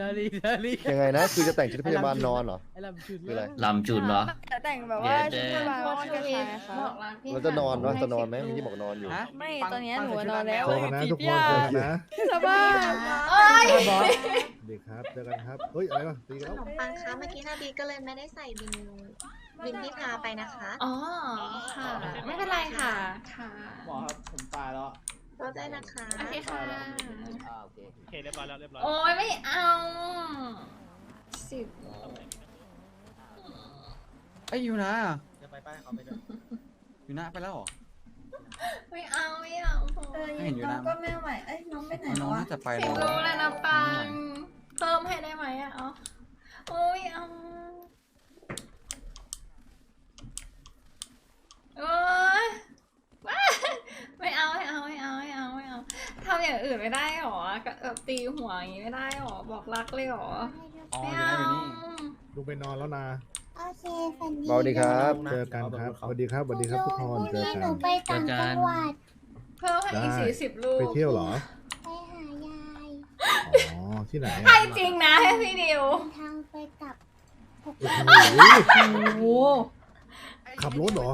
ดาลีดาลียังไงนะ คือจะแต่งชุดพยาบาลนอนเหรอ ไอ้ลำชุดคืออะไร ลำจุนเหรอ แต่แต่งแบบว่าเดี๋ชุยวดพยาบาลอ้อนกระชายค่ะเราจะนอนวะจะนอนไหมเมื่อกี้บอกนอนอยู่ ฮะ ไม่ตอนเนี้ยหนูนอนแล้วเจอกันนะทุกคนเจอกันนะสบายเอ้ยบอสดีครับเจอกันครับเฮ้ยอะไรวะตีขแล้วนมปังคะเมื่อกี้นาบีก็เลยไม่ได้ใส่บินบินที่พาไปนะคะ อ๋อค่ะ ไม่เป็นไรค่ะ ค่ะ หมอครับผมตายแล้ว รถได้นะคะ โอเคค่ะ อ่าโอเคโอเคเรียบร้อยแล้วเรียบร้อยโอ้ยไม่เอาสิบไอ้ยอยู่นะจะไปป้ายเขาไปด้วยอยู่นะไปแล้วเหรอ ไม่เอาไม่เอาพอเออไม่เห็นอยู่น้องนะ ก็ไม่ไหว เอ้ยน้องไปไหนน้องวะน่าจะไปสิแล้บวรู้แล้วนะปังเพิ่มให้ได้ไหมอะเอาโอ้ยเอาโอ้ยว้าย ไม่เอาไม่เอาไม่เอาไม่เอาไม่เอาทำอย่างอื่นไม่ได้หรอก็แบบตีหัวอย่างงี้ไม่ได้หรอบอกรักเลยหรออ๋อไม่อยู่เอานะอยู่นี่ ลุงไปนอนแล้วนะโอเคฝันดีสวัสดีครับ เจอกันครับสวัสดีครับสวัสดีครับทุกคนเจอพกัรุ่งนหนูไปต่างจังหวัดเพิ่มให้อีกได้ สี่สิบลูกไปเที่ยวเหรอ ไปหายายอ๋อ ที่ไหนให้อะจริงนะให้พี่ดิวเดินทางไปกับหกโอ้พันโหขับรถเหรอ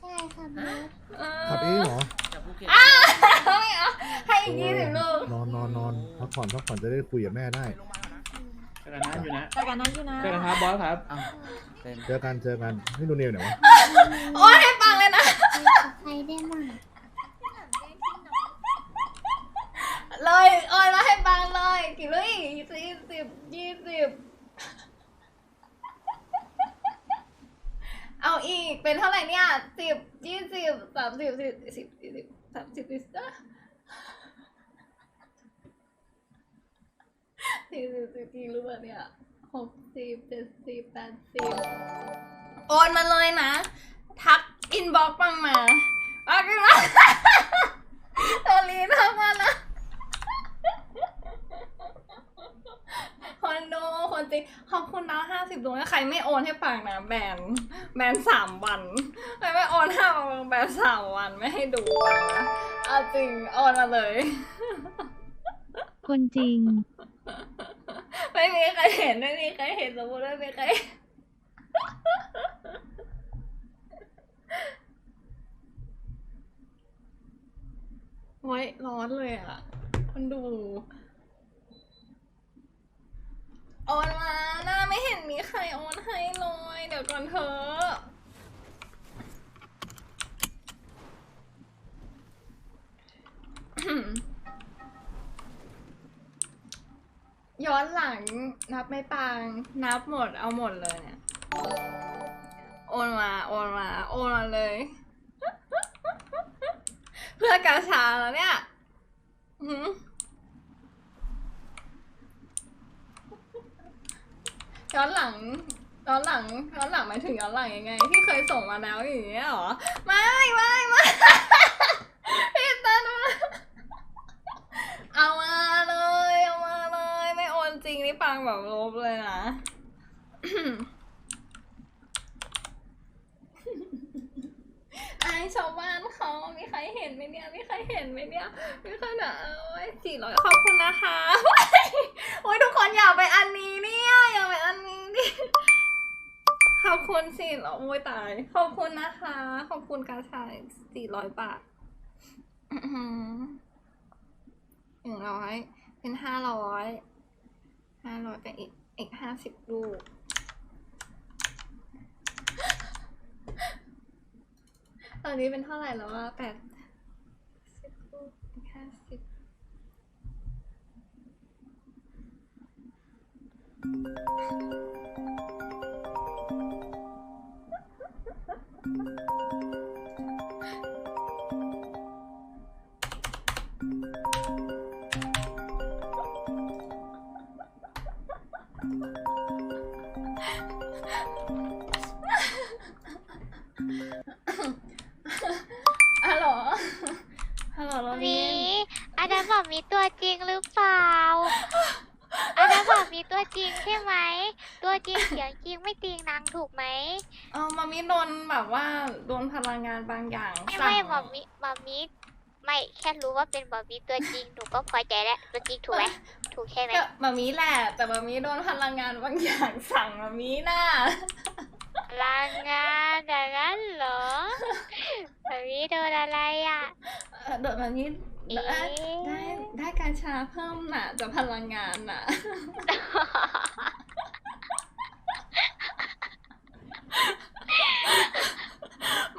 ใช่ค่ะมดเออขับเองเหรอจาก ภูเก็ตไม่เอาให้อีกยี่สิบลูกนอนนอนนอนพักผ่อนพักผ่อนจะได้คุยกับแม่ได้ เจอกันนะอยู่นะแต่กันนั้นอยู่นะเจอกันครับบอสครับ อ้าวเต็มเจอกันเจอกันให้ดูนิวหน่อยวะโอ้ยให้ปังเลยนะไปกับใครได้มั่งเลยโอ้ยมาให้ปังเลยกี่ลูกอีกสี่สิบยี่สิบ เอาอีกเป็นเท่าไหร่เนี่ยสิบยี่สิบสามสิบสี่สิบสี่สิบสามสิบสี่สิบสี่สิบสิบกี่ลูกอะเนี่ยหกสิบเจ็ดสิบแปดสิบโอนมาเลยนะ ทักอินบ็อกซ์ปังมาปังมาตอนนี้ทักมานะคนดูคนจ ริงขอบคุณนะห้าสิบดวงถ้าใครไม่โอนให้ปังนะแบนแบนสามวันใครไม่โอนห้าวันแบนสามวันไม่ให้ดูปังนะเอาจริงโอนมาเลย คนจริง ไม่มีใครเห็นไม่มีใครเห็นสมมติไม่มีใครเห็นโอ้ยร้อนเลยอะ คนดู โอนมาหน้าไม่เห็นมีใครโอนให้เลย เดี๋ยวก่อนเถอะย้อนหลังนับไม่ปังนับหมดเอาหมดเลยเนี่ย โอนมา โอนมา โอนมาเลย เพื่อกาชาแล้วเนี่ย อื้อหือ ย้อนหลังย้อนหลังย้อนหลังหมายถึงย้อนหลังยังไง ที่เคยส่งมาแล้วอย่างเงี้ยเหรอ ไม่ไม่ไม่พี่ตาดูนะเอามาเลยเอามาเลย ไม่โอนจริงนี่ปังแบบลบเลยนะไอชาวบ้านเขามีใครเห็นไหมเนี่ยมีใครเห็นไหมเนี่ยมีใครหนาเอ้ยสี่ร้อยขอบคุณนะคะ โอ้ยทุกคนอยากไปอันนี้นี่ ขอบคุณสี่ร้อยโอ้ยตาย ขอบคุณนะคะ ขอบคุณการชาสี่ร้อยบาทหนึ่งร้อยเป็นห้าร้อยห้าร้อยเป็นอีกอีกห้าสิบลูกตอนนี้เป็นเท่าไหร่แล้วว่าแปดสิบลูกอีกห้าสิบฮั จริงเสียงจริงไม่จริงนางถูกไหมเออมามิโดนแบบว่าโดนพลังงานบางอย่างไม่สั่งไม่บอกมีบอกมีไม่แค่รู้ว่าเป็นบอบบี้ตัวจริงหนูก็พอใจแล้วตัวจริงถูกไหมถูกใช่ไหมก็มามีแหละแต่มามีโดนพลังงานบางอย่างสั่งมามีน่ะลางงานอย่างนั้นเหรอแบบนี้โดนอะไรอะเอ่อโดนมามีเอ๊ะได้ได้ได้การชาเพิ่มน่ะจากพลังงานน่ะ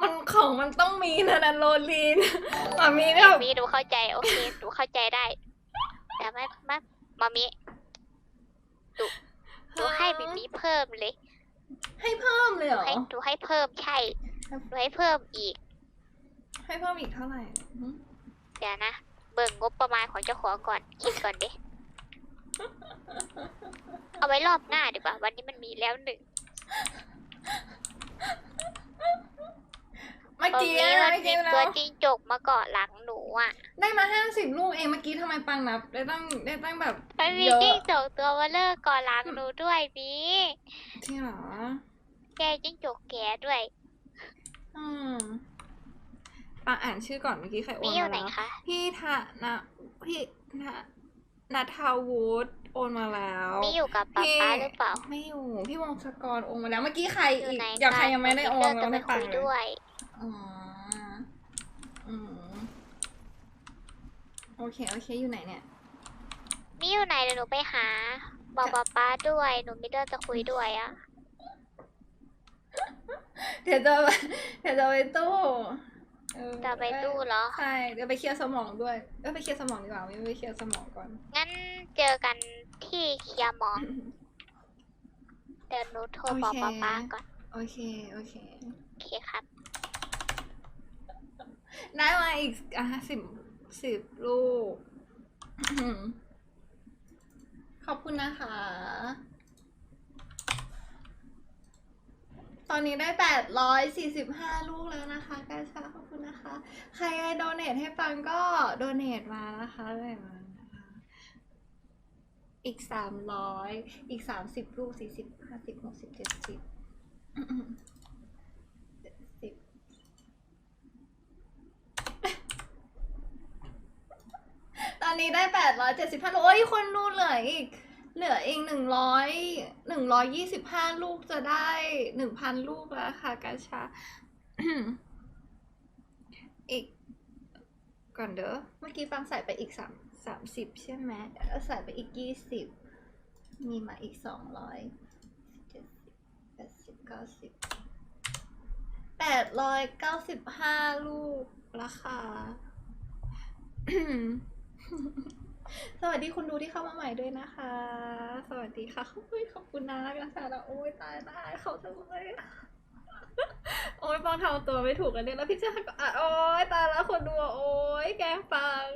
มัน ของมันต้องมีนะนะโรลีนมามีเนี่ยมีหนูเข้าใจโอเคหนูเข้าใจได้ แต่ไม่ไม่มามิหนูหนูให้บิบีเพิ่มเลย ให้เพิ่มเลยเหรอให้หนูให้เพิ่มใช่หนูให้เพิ่มอีก ให้เพิ่มอีกเท่าไหร่หึเดี๋ยวนะเบิ่งงบประมาณของเจ้าของก่อนคิดก่อนดิเอาไว้รอบหน้าดีกว่า วันนี้มันมีแล้วหนึ่ง เมื่อตรงกี้นี้อะมันเมื่อมีกี้ตัแล้ววจิ้งจกมาเกาะหลังหนูอะได้มาห้าสิบลูกเองเมื่อกี้ทำไมปังนับ ได้ตั้งได้ตั้งแบบมันมีเยอะจิ้งจกตัวเบลเลอร์เกาะหลังหนูด้วยบีจริงเหรอ แกจิ้งจกแกด้วยอืมปังอ่านชื่อก่อนเมื่อกี้ใครโอมีนอยู่มาไหนแล้ว คะพี่ธนะพี่นะนัทาวุฒิโอนมาแล้วมีอยู่กับป๊าพี่ป๊าหรือเปล่า ไม่อยู่ พี่วงศกรโอนมาแล้ว เมื่อกี้ใครอยู่อีกไหนอย่างใครคะยังไม่ได้โอนหเราจะไปไม่ปัคุงยเลยด้วย อ๋ออืมโอเค โอเค อยู่ไหนเนี่ยมีอยู่ไหนเดี๋ยวหนูไปหา บอกป๊าป๊าด้วย หนูมีเรื่องจะคุยด้วยอะเดี๋ยวจะไปเดี๋ยวจะไปตู้เออจะไปตู้เหรอ ใช่เดี๋ยวไปเคลียร์สมองด้วยเออไปเคลียร์สมองดีกว่าไม่ไปเคลียร์สมองก่อน งั้นเจอกันที่เคลียร์หมอเดี๋ยวหนูโทรบอกโอเคป๊าป๊าก่อน โอเค โอเค โอเคครับ ได้มาอีกอะสิบสิบลูก ขอบคุณนะคะ ตอนนี้ได้แปดร้อยสี่สิบห้าลูกแล้วนะคะกาชาขอบคุณนะคะ ใครโดเนทให้ปังก็โดเนทมานะคะเลยมาอีกสามร้อยอีกสามสิบลูกสี่สิบห้าสิบหกสิบเจ็ดสิบเจ็ดสิบ ต อนนี้ได้แปดร้อยเจ็ดสิบห้าลูกโอ้ยคนดูเหลืออีก เหลืออีกหนึ่งร้อยหนึ่งร้อยยี่สิบห้าลูกจะได้หนึ่งพันลูกแล้วค่ะกาชา อีก ก่อนเด้อ เมื่อกี้ปังใส่ไปอีกสามสามสิบใช่ไหมแล้วใส่ไปอีกยี่สิบ มีมาอีกสองร้อยเจ็ดสิบแปดสิบเก้าสิบแปดร้อยเก้าสิบห้าลูกราคา สวัสดีคุณดูที่เข้ามาใหม่ด้วยนะคะ สวัสดีค่ะขอบคุณนะกาแฟแล้วโอ้ยตายตายเขาจะเลยโอ้ยฟังทำตัวไม่ถูกกันเนี่ยแล้วพี่เจ้าก็อะโอ้ยตายแล้วคนดูโอ้ยแกงฟัง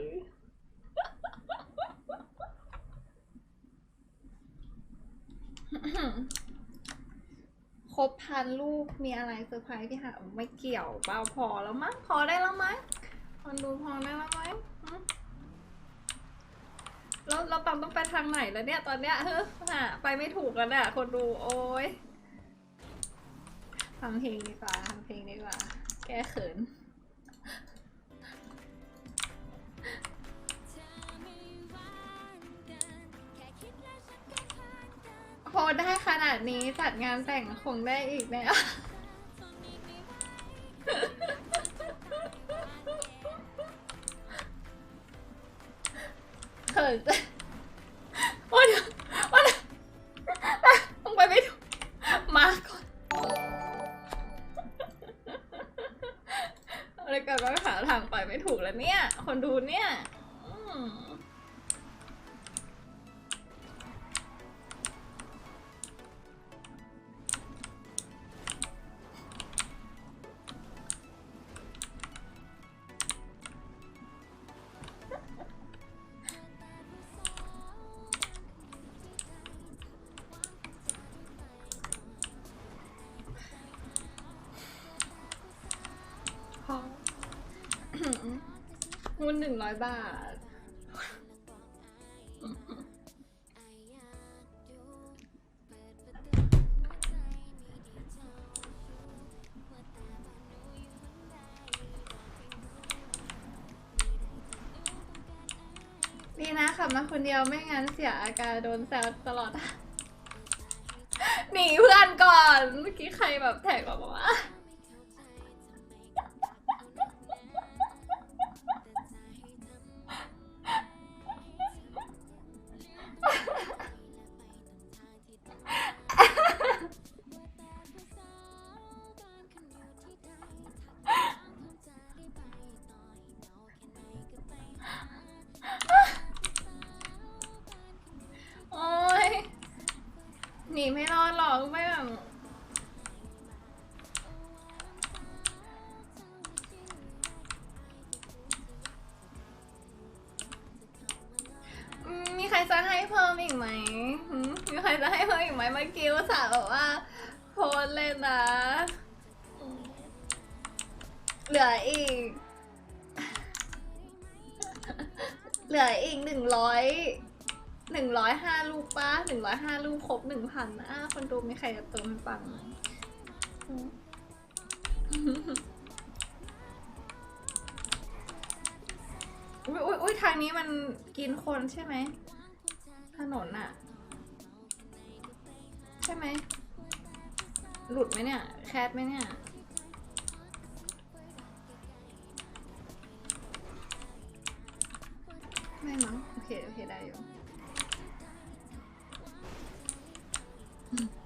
ครบพันลูกมีอะไรเซอร์ไพรส์พี่หาไม่เกี่ยวเปล่าพอแล้วมั้งพอได้แล้วมั้งคนดูพอได้แล้วมั้ง เราปังต้องไปทางไหนแล้วเนี่ยตอนเนี้ยเฮ้ยหาไปไม่ถูกกันอะคนดูโอ้ยฟังเพลงดีกว่าฟังเพลงดีกว่า แก้เขินพอได้ขนาดนี้จัดงานแต่งคงได้อีกแล้วเขิน นหนึ่งร้อยบาท นี่นะขับมาคนเดียวไม่งั้นเสียอาการโดนแซวตลอด หนีเพื่อนก่อน เมื่อกี้ใครแบบแท็กบอกว่าีไม่รอดหรอกไม่แบบมีใครจะให้เพิ่มอีกไหมมีใครจะให้เพิ่มอีกไหมเมื่อกี้ว่าสาวบอกว่าโพสเลยนะ เหลืออีก เหลืออีกหนึ่งร้อย หนึ่งร้อยห้าลูกป้าหนึ่งร้อยห้าลูกครบหนึ่งพันอะคนดูมีใครจะเติมให้ปังไหมอุ้ยอุ้ยอุ้ยทางนี้มันกินคนใช่ไหมถนนอะใช่ไหม หลุดไหมเนี่ย แคสไหมเนี่ยไม่มั้งโอเค โอเค ได้อยู่ Mm.